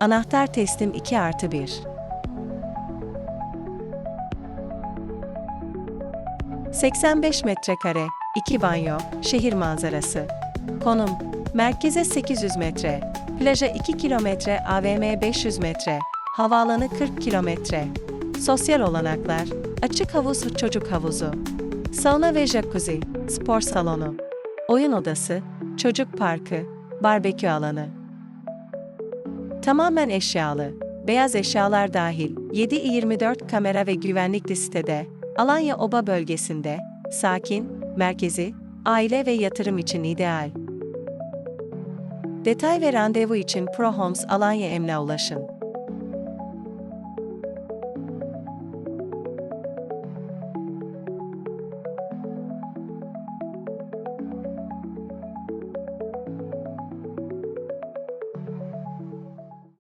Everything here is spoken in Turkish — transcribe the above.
Anahtar teslim 2 artı 1. 85 metrekare, 2 banyo, şehir manzarası. Konum, merkeze 800 metre, plaja 2 kilometre, AVM 500 metre, havaalanı 40 kilometre. Sosyal olanaklar, açık havuz çocuk havuzu, sauna ve jacuzzi, spor salonu, oyun odası, çocuk parkı, barbekü alanı. Tamamen eşyalı, beyaz eşyalar dahil 7-24 kamera ve güvenlik listede, Alanya Oba bölgesinde, sakin, merkezi, aile ve yatırım için ideal. Detay ve randevu için Pro Homes Alanya Emlak'a ulaşın.